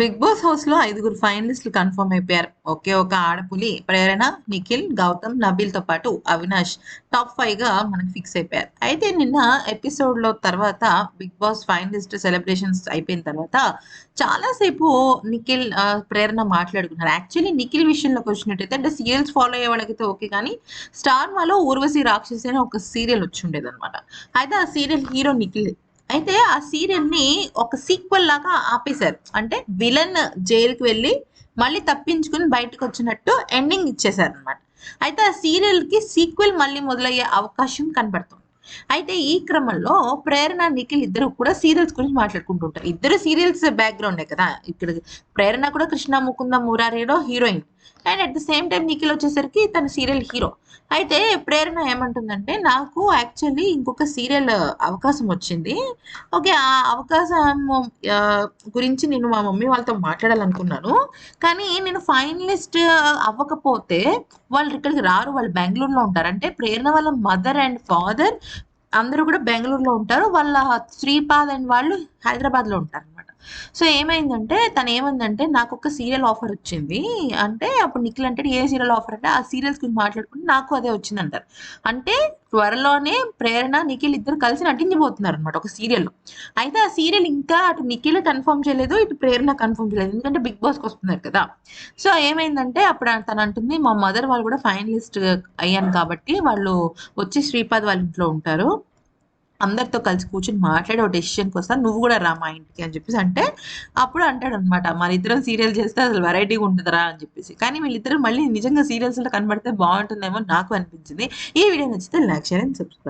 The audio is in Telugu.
బిగ్ బాస్ హౌస్లో ఐదుగురు ఫైనలిస్టులు కన్ఫర్మ్ అయిపోయారు. ఒకే ఒక ఆడపులి ప్రేరణ నిఖిల్ గౌతమ్ నబీల్తో పాటు అవినాష్ టాప్ ఫైవ్గా మనకి ఫిక్స్ అయిపోయారు. అయితే నిన్న ఎపిసోడ్లో తర్వాత బిగ్ బాస్ ఫైనలిస్ట్ సెలబ్రేషన్స్ అయిపోయిన తర్వాత చాలాసేపు నిఖిల్ ప్రేరణ మాట్లాడుకున్నారు. యాక్చువల్లీ నిఖిల్ విషయంలోకి వచ్చినట్టయితే అంటే సీరియల్స్ ఫాలో అయ్యే వాళ్ళకైతే ఓకే కానీ స్టార్ మాలో ఊర్వశి రాక్షసి అనే ఒక సీరియల్ వచ్చి ఉండేది అనమాట అయితే ఆ సీరియల్ హీరో నిఖిల్. అయితే ఆ సీరియల్ని ఒక సీక్వెల్ లాగా ఆపేశారు. అంటే విలన్ జైలుకి వెళ్ళి మళ్ళీ తప్పించుకుని బయటకు వచ్చినట్టు ఎండింగ్ ఇచ్చేశారు అనమాట అయితే ఆ సీరియల్కి సీక్వెల్ మళ్ళీ మొదలయ్యే అవకాశం కనబడుతుంది అయితే ఈ క్రమంలో ప్రేరణ నిఖిల్ ఇద్దరు కూడా సీరియల్స్ గురించి మాట్లాడుకుంటుంటారు. ఇద్దరు సీరియల్స్ బ్యాక్గ్రౌండే కదా. ఇక్కడ ప్రేరణ కూడా Krishna Mukunda మురారిలో heroine. And at the same time Nikhil వచ్చేసరికి తన సీరియల్ హీరో. అయితే ప్రేరణ ఏమంటుందంటే నాకు యాక్చువల్లీ ఇంకొక సీరియల్ అవకాశం వచ్చింది. ఓకే ఆ అవకాశం గురించి నేను మా మమ్మీ వాళ్ళతో మాట్లాడాలనుకున్నాను. కానీ నేను ఫైనలిస్ట్ అవ్వకపోతే వాళ్ళు ఇక్కడికి రారు. వాళ్ళు బెంగళూరులో ఉంటారు. అంటే ప్రేరణ వాళ్ళ మదర్ అండ్ ఫాదర్ అందరూ కూడా బెంగళూరులో ఉంటారు. వాళ్ళ శ్రీపాద్ అండ్ వాళ్ళు హైదరాబాద్లో ఉంటారు. సో ఏమైందంటే తను ఏమందంటే నాకు ఒక సీరియల్ ఆఫర్ వచ్చింది. అంటే అప్పుడు నిఖిల్ అంటే ఏ సీరియల్ ఆఫర్ అంటే ఆ సీరియల్స్ గురించి మాట్లాడుకుంటే నాకు అదే వచ్చింది అంటారు అంటే త్వరలోనే ప్రేరణ నిఖిల్ ఇద్దరు కలిసి నటించబోతున్నారు అనమాట ఒక సీరియల్. అయితే ఆ సీరియల్ ఇంకా అటు నిఖిల్ కన్ఫర్మ్ చేయలేదు ఇటు ప్రేరణ కన్ఫర్మ్ చేయలేదు. ఎందుకంటే బిగ్ బాస్కి వస్తున్నారు కదా. సో ఏమైందంటే అప్పుడు తను అంటుంది మా మదర్ వాళ్ళు కూడా ఫైనలిస్ట్ అయ్యాను కాబట్టి వాళ్ళు వచ్చి శ్రీపాద్ వాళ్ళ ఇంట్లో ఉంటారు. అందరితో కలిసి కూర్చొని మాట్లాడి ఒక డెసిషన్కి వస్తా నువ్వు కూడా రా మా ఇంటికి అని చెప్పేసి అంటే అప్పుడు అంటాడు అనమాట మన ఇద్దరం సీరియల్ చేస్తే అసలు వెరైటీగా ఉంటుందిరా అని చెప్పేసి. కానీ వీళ్ళిద్దరు మళ్ళీ నిజంగా సీరియల్స్లో కనబడితే బాగుంటుందేమో నాకు అనిపించింది. ఈ వీడియో నచ్చితే లైక్ షేర్ అండ్ సబ్స్క్రైబ్